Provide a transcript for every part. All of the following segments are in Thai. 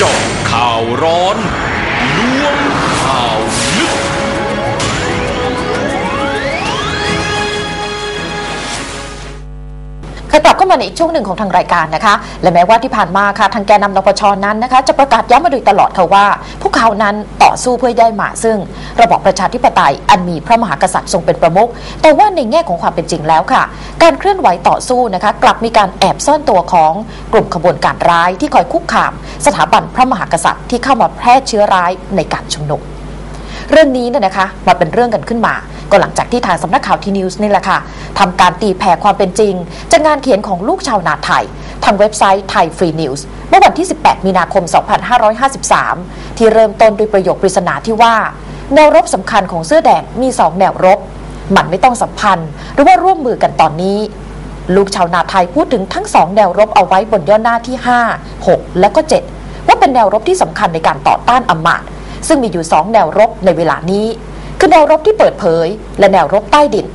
จาะข่าวร้อนล้วง ค่ะกลับเข้ามาในอีกช่วงหนึ่งของทางรายการนะคะ และแม้ว่าที่ผ่านมาค่ะทางแกนนำนปชนั้นนะคะ จะประกาศย้ำมาโดยตลอดค่ะว่า พวกเขานั้นต่อสู้เพื่อได้มาซึ่ง ระบอบประชาธิปไตยอันมีพระมหากษัตริย์ทรงเป็นประมุขแต่ว่าในแง่ของความเป็นจริงแล้วค่ะ การเคลื่อนไหวต่อสู้นะคะ กลับมีการแอบซ่อนตัวของกลุ่มขบวนการร้ายที่คอยคุกคาม สถาบันพระมหากษัตริย์ที่เข้ามาแพร่เชื้อร้ายในการชุมนุมเรื่องนี้เนี่ยนะคะมาเป็นเรื่องกันขึ้นมา ก็หลังจากที่ทางสำนักข่าวทีนิวส์นี่แหละค่ะทำการตีแผ่ความเป็นจริง จากงานเขียนของลูกชาวนาไทย ทางเว็บไซต์ไทยฟรีนิวส์เมื่อวันที่ 18 มีนาคม 2553 ที่เริ่มต้นด้วยประโยคปริศนาที่ว่า แนวรบสำคัญของเสื้อแดงมี 2 แนวรบ มันไม่ต้องสัมพันธ์ หรือว่าร่วมมือกันตอนนี้ ลูกชาวนาไทยพูดถึงทั้งสองแนวรบเอาไว้บนย่อหน้าที่ 5 6 และก็ 7 ว่าเป็นแนวรบที่สำคัญในการต่อต้านอำมาตย์ซึ่งมีอยู่ 2 แนวรบในเวลานี้ คือแนวรบที่เปิดเผย และแนวรบใต้ดิน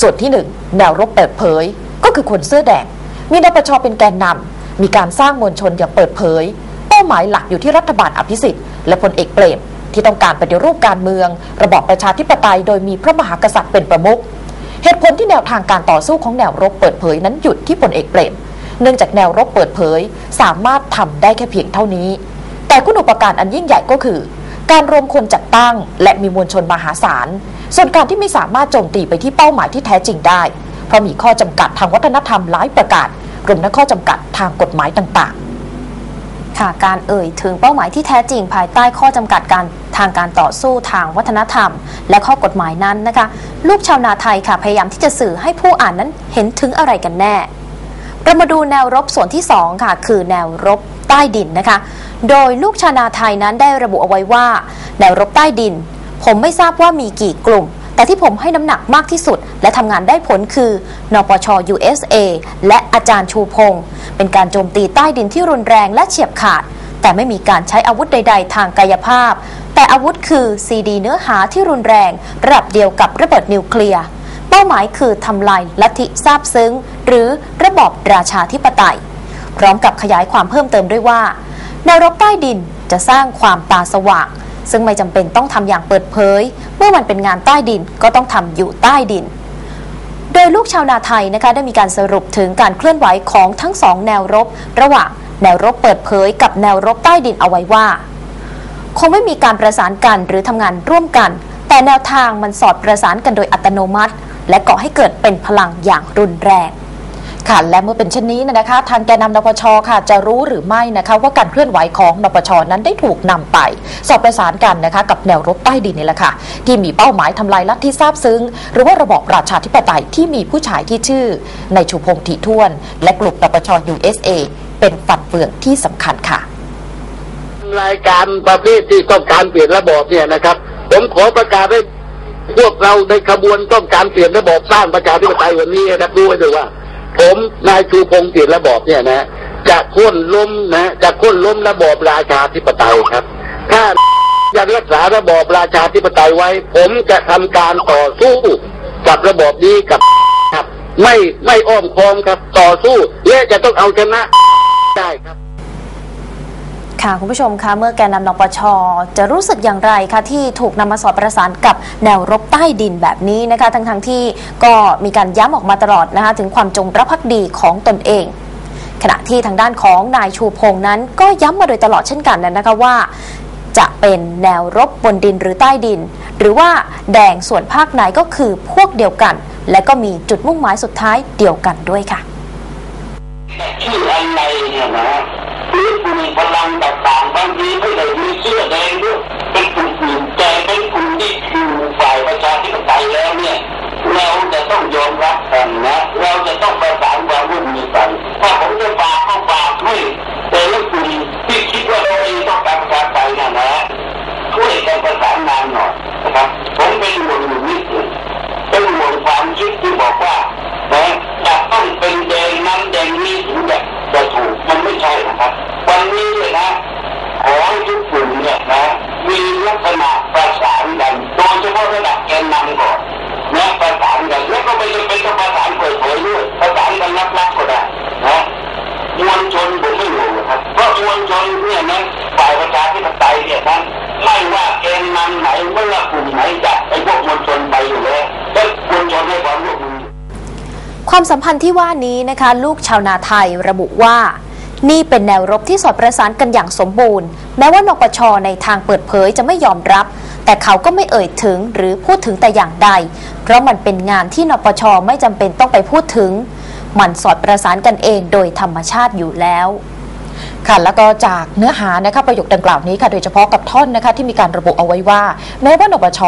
ส่วนที่ 1 แนวรบเปิดเผย ก็คือคนเสื้อแดง มีนปชเป็นแกนนำมีการสร้างมวลชนอย่างเปิดเผย เป้าหมายหลักอยู่ที่รัฐบาลอภิสิทธิ์และพลเอกเปรมที่ต้องการปฏิรูปการเมือง ระบอบประชาธิปไตยโดยมีพระมหากษัตริย์เป็นประมุขเหตุผลที่แนวทางการต่อสู้ของแนวรบเปิดเผยนั้นหยุดที่พลเอกเปรม เนื่องจากแนวรบเปิดเผย สามารถทำได้แค่เพียงเท่านี้ แต่คุณอุปการอันยิ่งใหญ่ก็คือ การรวมคนจัดตั้ง และมีมวลชนมหาศาล ส่วนการที่ไม่สามารถโจมตีไปที่เป้าหมายที่แท้จริงได้ เพราะมีข้อจำกัดทางวัฒนธรรมหลายประการรวมทั้งข้อจำกัดทางกฎหมายต่างค่ะการเอ่ยถึงเป้าหมายที่แท้จริงภายใต้ข้อจำกัดการทางการต่อสู้ทางวัฒนธรรม และข้อกฎหมายนั้นนะคะ ลูกชาวนาไทยค่ะพยายามที่จะสื่อให้ผู้อ่านนั้นเห็นถึงอะไรกันแน่ เรามาดูแนวรบส่วนที่ 2 ค่ะ คือแนวรบ ใต้ดินนะคะ โดยลูกชาวนาไทยนั้นได้ระบุเอาไว้ว่า แนวรบใต้ดิน ผมไม่ทราบว่ามีกี่กลุ่ม แต่ที่ผมให้น้ำหนักมากที่สุด และทำงานได้ผลคือนปช USA และอาจารย์ชูพงศ์เป็นการโจมตีใต้ดินที่รุนแรงและเฉียบขาด แต่ไม่มีการใช้อาวุธใด ๆ ทางกายภาพ แต่อาวุธคือซีดีเนื้อหาที่รุนแรงระดับเดียวกับระเบิดนิวเคลียร์เป้าหมายคือทำลายลัทธิซาบซึ้ง หรือระบอบราชาธิปไตย พร้อมกับขยายความเพิ่มเติมด้วยว่า แนวรบใต้ดินจะสร้างความตาสว่าง ซึ่งไม่จำเป็นต้องทำอย่างเปิดเผย เมื่อมันเป็นงานใต้ดินก็ต้องทำอยู่ใต้ดิน โดยลูกชาวนาไทยนะคะได้มีการสรุปถึงการเคลื่อนไหวของทั้งสองแนวรบ ระหว่างแนวรบเปิดเผยกับแนวรบใต้ดินเอาไว้ว่า คงไม่มีการประสานกันหรือทำงานร่วมกัน แต่แนวทางมันสอดประสานกันโดยอัตโนมัติ และก่อให้เกิดเป็นพลังอย่างรุนแรง ค่ะและเมื่อเป็นเช่นนี้นะคะ ทางแกนนำนปชค่ะ จะรู้หรือไม่นะคะ ว่าการเคลื่อนไหวของนปชนั้นได้ถูกนำไป สอบประสานกันนะคะกับแนวรบใต้ดินนี่แหละค่ะ ที่มีเป้าหมายทำลายลัทธิทราบซึ้ง หรือว่าระบอบราชาธิปไตยที่มีผู้ชายที่ชื่อในชูพงษ์ถิท่วน และกลุ่มนปช USA เป็นฝันเฟืองที่สำคัญค่ะ รายการประเภทที่ต้องการเปลี่ยนระบอบเนี่ยนะครับ ผมขอประกาศให้พวกเราในขบวนต้องการเปลี่ยนระบอบสร้างประชาธิปไตยวันนี้นะครับรู้ไว้เลยว่า ผมนายชูพงศ์เปลี่ยนระบอบเนี่ยนะจะโค่นล้มนะจะโค่นล้มระบอบราชาธิปไตยครับ ถ้ายังรักษาระบอบราชาธิปไตยไว้ ผมจะทำการต่อสู้กับระบอบนี้กับครับ ไม่ไม่อ้อมค้อมครับ ต่อสู้และจะต้องเอาชนะได้ครับ ค่ะคุณผู้ชมคะเมื่อแกนนำนปชจะรู้สึกอย่างไรคะที่ถูกนำมาสอดประสานกับแนวรบใต้ดินแบบนี้นะคะทั้งทงๆที่ก็มีการย้ำออกมาตลอดนะคะถึงความจงรักภักดีของตนเอง ขณะที่ทางด้านของนายชูพงษ์นั้น ก็ย้ำมาโดยตลอดเช่นกันนะคะว่า จะเป็นแนวรบบนดินหรือใต้ดิน หรือว่าแดงส่วนภาคไหนก็คือพวกเดียวกัน และก็มีจุดมุ่งหมายสุดท้ายเดียวกันด้วยค่ะชื่ออะไรเนี่ยนะ หรือกลุ่มพลังต่างๆบางทีไม่ได้มีเสื้อแดงด้วยเป็นกลุ่มๆแต่เป็นกลุ่มที่ ความสัมพันธ์ที่ว่านี้นะคะ ลูกชาวนาไทยระบุว่า นี่เป็นแนวรบที่สอดประสานกันอย่างสมบูรณ์ แม้ว่านปชในทางเปิดเผยจะไม่ยอมรับ แต่เขาก็ไม่เอ่ยถึงหรือพูดถึงแต่อย่างใด เพราะมันเป็นงานที่นปชไม่จำเป็นต้องไปพูดถึง มันสอดประสานกันเองโดยธรรมชาติอยู่แล้ว ค่ะแล้วก็จากเนื้อหานะคะประโยคดังกล่าวนี้ค่ะโดยเฉพาะกับท่อนนะคะที่มีการระบุเอาไว้ว่า แม้ว่านปช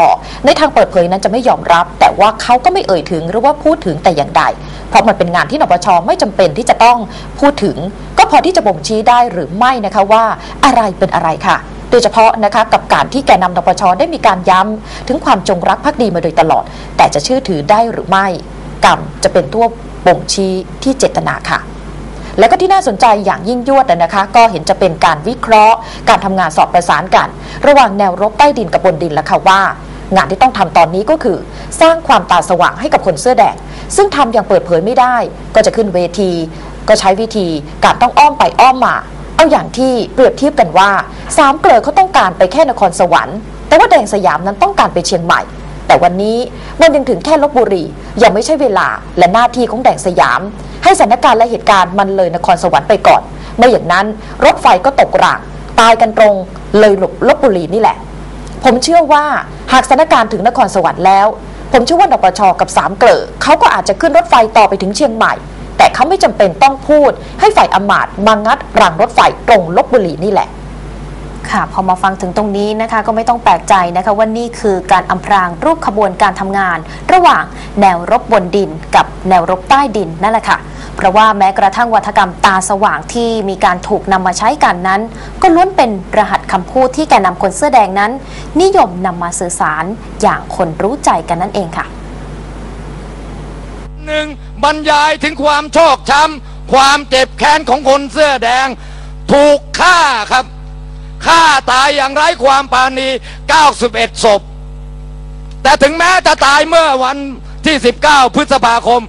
ในทางเปิดเผยนั้นจะไม่ยอมรับ แต่ว่าเขาก็ไม่เอ่ยถึงหรือว่าพูดถึงแต่อย่างใด เพราะมันเป็นงานที่นปชไม่จำเป็นที่จะต้องพูดถึง ก็พอที่จะบ่งชี้ได้หรือไม่นะคะว่าอะไรเป็นอะไรค่ะโดยเฉพาะนะคะกับการที่แกนนำนปชได้มีการย้ำถึงความจงรักภักดีมาโดยตลอด แต่จะเชื่อถือได้หรือไม่ กรรมจะเป็นตัวบ่งชี้ที่เจตนาค่ะ และก็ที่น่าสนใจอย่างยิ่งยวดนะคะ ก็เห็นจะเป็นการวิเคราะห์ การทำงานสอบประสานกัน ระหว่างแนวรบใต้ดินกับบนดินแล้วค่ะว่า งานที่ต้องทำตอนนี้ก็คือ สร้างความตาสว่างให้กับคนเสื้อแดงซึ่งทำอย่างเปิดเผยไม่ได้ ก็จะขึ้นเวที ก็ใช้วิธีการต้องอ้อมไปอ้อมมา เอาอย่างที่เปรียบเทียบกันว่าสามเกลือเขาต้องการไปแค่นครสวรรค์แต่ว่าแดงสยามนั้นต้องการไปเชียงใหม่ แต่วันนี้มันยังถึงแค่ลบบุรียังไม่ใช่เวลาและหน้าที่ของแดงสยาม ให้สถานการณ์และเหตุการณ์มันเลยนครสวรรค์ไปก่อนไม่อย่างนั้นรถไฟก็ตกรางตายกันตรงเลยหลบลบบุรีนี่แหละ ผมเชื่อว่าหากสถานการณ์ถึงนครสวรรค์แล้ว ผมเชื่อว่านปชกับสามเกลอเขาก็อาจจะขึ้นรถไฟต่อไปถึงเชียงใหม่ แต่เขาไม่จำเป็นต้องพูด ให้ฝ่ายอมาตย์มางัดรางรถไฟตรงลบบุรีนี่แหละ ค่ะพอมาฟังถึงตรงนี้นะคะก็ไม่ต้องแปลกใจนะคะว่านี่คือการอำพรางรูปขบวนการทำงาน ระหว่างแนวรบบนดินกับแนวรบใต้ดินนั่นแหละค่ะ เพราะว่าแม้กระทั่งวัฒกรรมตาสว่างที่มีการถูกนำมาใช้กันนั้น ก็ล้วนเป็นรหัสคำพูดที่แกนนำคนเสื้อแดงนั้น นิยมนำมาสื่อสารอย่างคนรู้ใจกันนั่นเองค่ะหนึ่งบรรยายถึงความชอกช้ำความเจ็บแค้นของคนเสื้อแดง ถูกฆ่าครับ ฆ่าตายอย่างไร้ความปราณี 91 ศพ แต่ถึงแม้จะตายเมื่อวันที่ 19 พฤษภาคม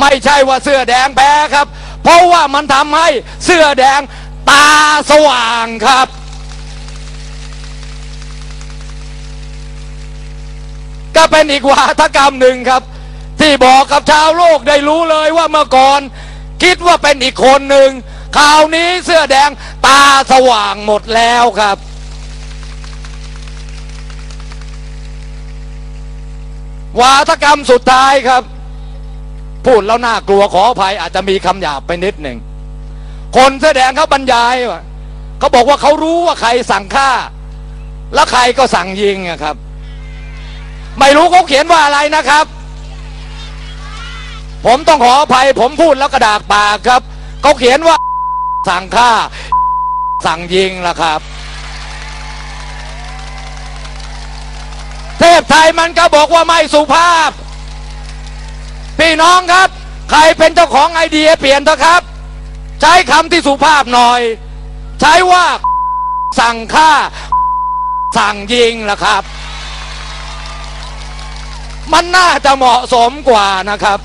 ไม่ใช่ว่าเสื้อแดงแพ้ครับ เพราะว่ามันทำให้เสื้อแดงตาสว่างครับ ก็เป็นอีกวาทกรรมหนึ่งครับ ที่บอกกับชาวโลกได้รู้เลยว่าเมื่อก่อน คิดว่าเป็นอีกคนหนึ่ง คราวนี้เสื้อแดงตาสว่างหมดแล้วครับ วาทกรรมสุดท้ายครับ พูดแล้วน่ากลัวขออภัยอาจจะมีคำหยาบไปนิดหนึ่ง คนเสื้อแดงเขาบรรยายว่าเขาบอกว่าเขารู้ว่าใครสั่งฆ่า แล้วใครก็สั่งยิงครับ ไม่รู้เขาเขียนว่าอะไรนะครับผมต้องขออภัย ผมพูดแล้วกระดากปากครับ เขาเขียนว่า สั่งฆ่า สั่งยิงล่ะครับ เทพไทยมันก็บอกว่าไม่สุภาพ พี่น้องครับ ใครเป็นเจ้าของไอเดียเปลี่ยนเถอะครับ ใช้คำที่สุภาพหน่อย ใช้ว่า สั่งฆ่า สั่งยิงล่ะครับ มันน่าจะเหมาะสมกว่านะครับ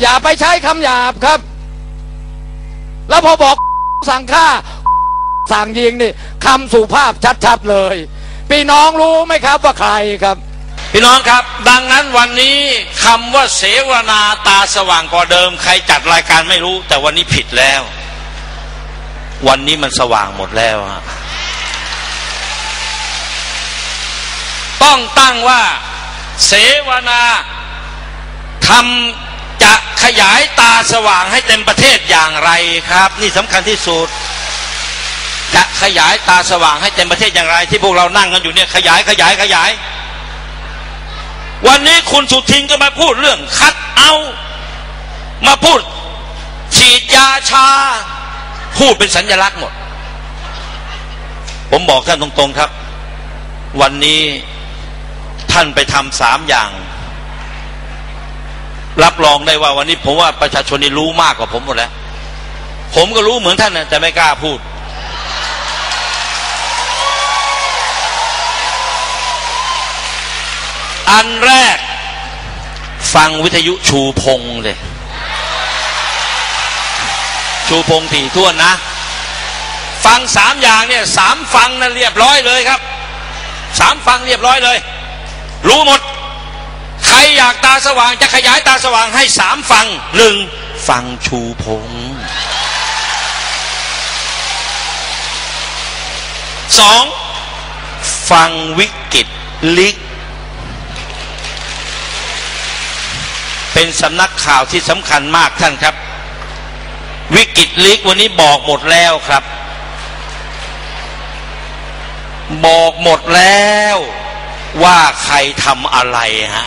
อย่าไปใช้คำหยาบครับ แล้วพอบอกสั่งฆ่า สั่งยิงนี่คำสุภาพชัดๆเลย พี่น้องรู้ไหมครับว่าใครครับ พี่น้องครับ ดังนั้นวันนี้คำว่าเสวนาตาสว่างกว่าเดิม ใครจัดรายการไม่รู้ แต่วันนี้ผิดแล้ว วันนี้มันสว่างหมดแล้วฮะต้องตั้งว่า เสวนาทำ ยายตาสว่างให้เต็มประเทศอย่างไรครับ นี่สำคัญที่สุดจะขยายตาสว่างให้เต็มประเทศอย่างไร ที่พวกเรานั่งกันอยู่เนี่ยขยายขยายขยาย วันนี้คุณสุทินก็มาพูดเรื่องคัดเอามาพูด ฉีดยาชา พูดเป็นสัญลักษณ์หมด ผมบอกท่านตรงๆครับ วันนี้ท่านไปทำสามอย่าง รับรองได้ว่าวันนี้ผมว่าประชาชนนี่รู้มากกว่าผมหมดแล้ว ผมก็รู้เหมือนท่านนะแต่ไม่กล้าพูด อันแรก ฟังวิทยุชูพงเลย ชูพงถี่ท่วนนะ ฟังสามอย่างเนี่ยสามฟังนะเรียบร้อยเลยครับสามฟังเรียบร้อยเลย รู้หมดากตาสว่างจะขยายตาสว่างให้สามฝั่งหนึ่งฝั่งชูพงสองฟังวิกฤตลิก เป็นสำนักข่าวที่สำคัญมากท่านครับ วิกฤตลิกวันนี้บอกหมดแล้วครับ บอกหมดแล้วว่าใครทำอะไรฮะ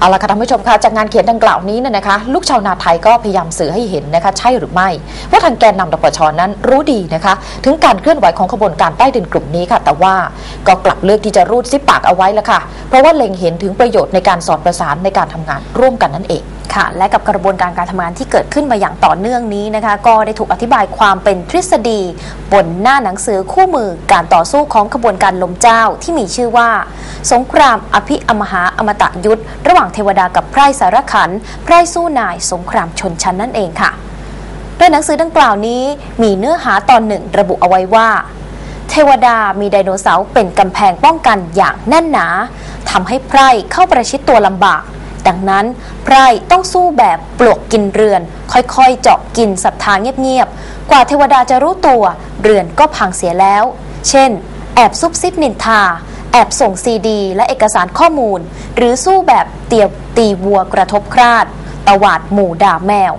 เอาละค่ะท่านผู้ชมคะจากงานเขียนดังกล่าวนี้เนี่ยนะคะ ลูกชาวนาไทยก็พยายามสื่อให้เห็นนะคะ ใช่หรือไม่ ว่าทางแกนนำดปชนั้นรู้ดีนะคะ ถึงการเคลื่อนไหวของขบวนการใต้ดินกลุ่มนี้ค่ะ แต่ว่าก็กลับเลือกที่จะรูดซิปปากเอาไว้ล้วค่ะ เพราะว่าเล็งเห็นถึงประโยชน์ในการสอดประสานในการทำงานร่วมกันนั่นเองค่ะ และกับกระบวนการการทำงานที่เกิดขึ้นมาอย่างต่อเนื่องนี้นะคะ ก็ได้ถูกอธิบายความเป็นทฤษฎี บนหน้าหนังสือคู่มือการต่อสู้ของขบวนการลมเจ้าที่มีชื่อว่า สงครามอภิอมหาอมตะยุทธระหว่างเทวดากับไพร่สารขัน ไพร่สู้นายสงครามชนชั้นนั่นเองค่ะ โดยหนังสือดังกล่าวนี้มีเนื้อหาตอนหนึ่งระบุเอาไว้ว่า เทวดามีไดโนเสาร์เป็นกำแพงป้องกันอย่างแน่นหนาทำให้ไพร่เข้าประชิดตัวลำบาก ดังนั้นไพร่ต้องสู้แบบปลวกกินเรือน ค่อยๆ เจาะกินศรัทธาเงียบๆ กว่าเทวดาจะรู้ตัว เรือนก็พังเสียแล้ว เช่น แอบซุบซิบนินทา อบส่งซีดี และเอกสารข้อมูล หรือสู้แบบเตียบตีวัวกระทบคราดตวาดหมู่ด่าแมว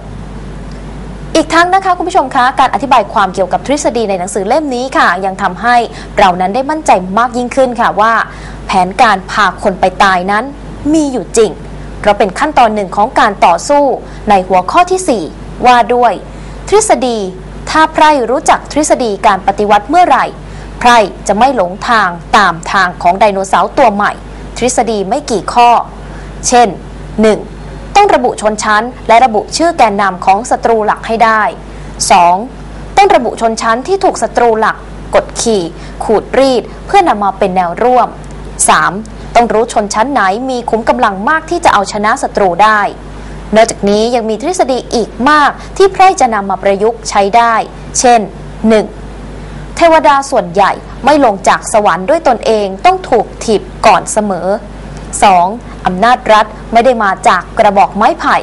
อีกทั้งนะคะคุณผู้ชมคะการอธิบายความเกี่ยวกับทฤษฎีในหนังสือเล่มนี้ค่ะ ยังทำให้เรานั้นได้มั่นใจมากยิ่งขึ้นค่ะว่า แผนการพาคนไปตายนั้นมีอยู่จริง เพราะเป็นขั้นตอนหนึ่งของการต่อสู้ในหัวข้อที่ 4 ว่าด้วย ทฤษฎี ถ้าไพรรู้จักทฤษฎีการปฏิวัติเมื่อไหร่ ไพร่จะไม่หลงทางตามทางของไดโนเสาร์ตัวใหม่ ทฤษฎีไม่กี่ข้อ เช่น 1. ต้องระบุชนชั้น และระบุชื่อแกนนำของศัตรูหลักให้ได้ 2. ต้องระบุชนชั้นที่ถูกศัตรูหลัก กดขี่ ขูดรีด เพื่อนำมาเป็นแนวร่วม 3. ต้องรู้ชนชั้นไหนมีขุมกำลังมากที่จะเอาชนะศัตรูได้ นอกจากนี้ยังมีทฤษฎีอีกมากที่ไพร่จะนำมาประยุกต์ใช้ได้ เช่น 1. เทวดาส่วนใหญ่ไม่ลงจากสวรรค์ด้วยตนเองต้องถูกถีบก่อนเสมอ 2. อำนาจรัฐไม่ได้มาจากกระบอกไม้ไผ่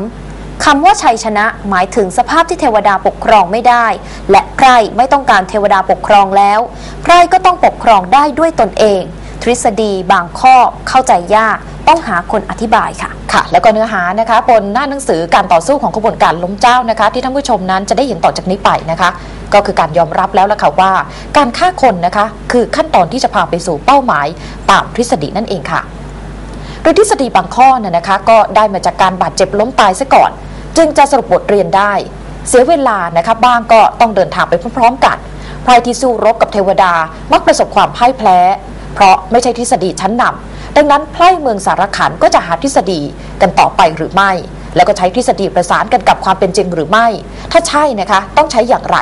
3. คำว่าชัยชนะหมายถึงสภาพที่เทวดาปกครองไม่ได้ และไพร่ไม่ต้องการเทวดาปกครองแล้วไพร่ก็ต้องปกครองได้ด้วยตนเอง ทฤษฎีบางข้อเข้าใจยาก ต้องหาคนอธิบายค่ะ ค่ะ แล้วก็เนื้อหานะคะบนหน้าหนังสือการต่อสู้ของขบวนการล้มเจ้านะคะ ที่ท่านผู้ชมนั้นจะได้เห็นต่อจากนี้ไปนะคะ ก็คือการยอมรับแล้วล่ะค่ะว่า การฆ่าคนนะคะ คือขั้นตอนที่จะพาไปสู่เป้าหมายตามทฤษฎีนั่นเองค่ะโดยทฤษฎีบางข้อน่ะนะคะ ก็ได้มาจากการบาดเจ็บล้มตายซะก่อน จึงจะสรุปบทเรียนได้ เสียเวลานะคะบ้างก็ต้องเดินทางไปพร้อมๆกันใครที่สู้รบกับเทวดามักประสบความพ่ายแพ้ เพราะไม่ใช่ทฤษฎีชั้นนำดังนั้นไพร่เมืองสารขันก็จะหาทฤษฎีกันต่อไปหรือไม่ แล้วก็ใช้ทฤษฎีประสานกันกับความเป็นจริงหรือไม่ ถ้าใช่นะคะต้องใช้อย่างไร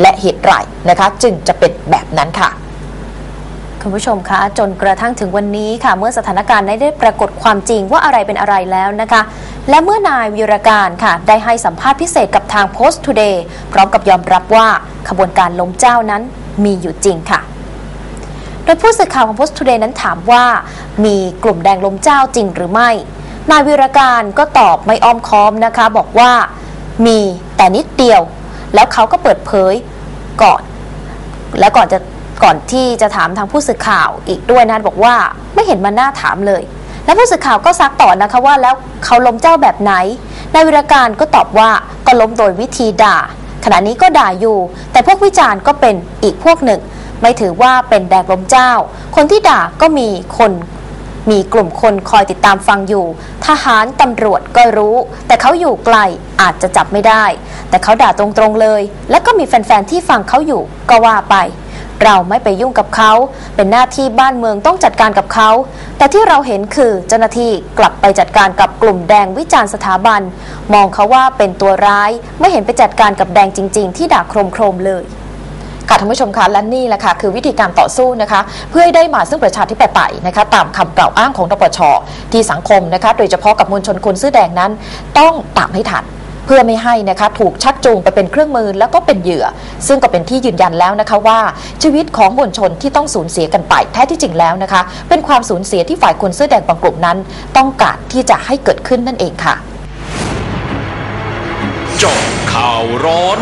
และเหตุไรนะคะ จึงจะเป็นแบบนั้นค่ะคุณผู้ชมคะจนกระทั่งถึงวันนี้ค่ะ เมื่อสถานการณ์ได้ปรากฏความจริงว่าอะไรเป็นอะไรแล้วนะคะ และเมื่อนายวิรการค่ะ ได้ให้สัมภาษณ์พิเศษกับทาง Post Today พร้อมกับยอมรับว่าขบวนการล้มเจ้านั้นมีอยู่จริงค่ะ ดยผู้สื่อข่าวของ Post Today นั้นถามว่า มีกลุ่มแดงลมเจ้าจริงหรือไม่ นายวิรการก็ตอบไม่อ้อมค้อมนะคะ บอกว่ามีแต่นิดเดียว แล้วเขาก็เปิดเผยก่อน และก่อนจะก่อนที่จะถามทางผู้สื่อข่าวอีกด้วยนะบอกว่าไม่เห็นมันน่าถามเลย แล้วผู้สื่อข่าวก็ซักต่อนะคะว่าแล้วเขาล้มเจ้าแบบไหนนายวิรการก็ตอบว่าก็ล้มโดยวิธีด่า ขณะนี้ก็ด่าอยู่ แต่พวกวิจารณ์ก็เป็นอีกพวกหนึ่ง ไม่ถือว่าเป็นแดกล้มเจ้า คนที่ด่าก็มีคนมีกลุ่มคนคอยติดตามฟังอยู่ ทหารตำรวจก็รู้ แต่เขาอยู่ไกลอาจจะจับไม่ได้ แต่เขาด่าตรงๆเลย และก็มีแฟนๆที่ฟังเขาอยู่ก็ว่าไป เราไม่ไปยุ่งกับเขา เป็นหน้าที่บ้านเมืองต้องจัดการกับเขา แต่ที่เราเห็นคือเจ้าหน้าที่กลับไปจัดการกับกลุ่มแดงวิจารณ์สถาบัน มองเขาว่าเป็นตัวร้าย ไม่เห็นไปจัดการกับแดงจริง ๆ ที่ด่าโครมๆเลย ค่ะท่านผู้ชมคะและนี่แหละค่ะคือวิธีการต่อสู้นะคะ เพื่อให้ได้มาซึ่งประชาธิปไตยนะคะ ตามคำกล่าวอ้างของนปชที่สังคมนะคะ โดยเฉพาะกับมวลชนคนเสื้อแดงนั้น ต้องตามให้ทันเพื่อไม่ให้นะคะถูกชักจูงไปเป็นเครื่องมือแล้วก็เป็นเหยื่อ ซึ่งก็เป็นที่ยืนยันแล้วนะคะว่าชีวิตของมวลชนที่ต้องสูญเสียกันไปแท้ที่จริงแล้วนะคะ เป็นความสูญเสียที่ฝ่ายคนเสื้อแดงบางกลุ่มนั้น ต้องการที่จะให้เกิดขึ้นนั่นเองค่ะจาะข่าวร้อน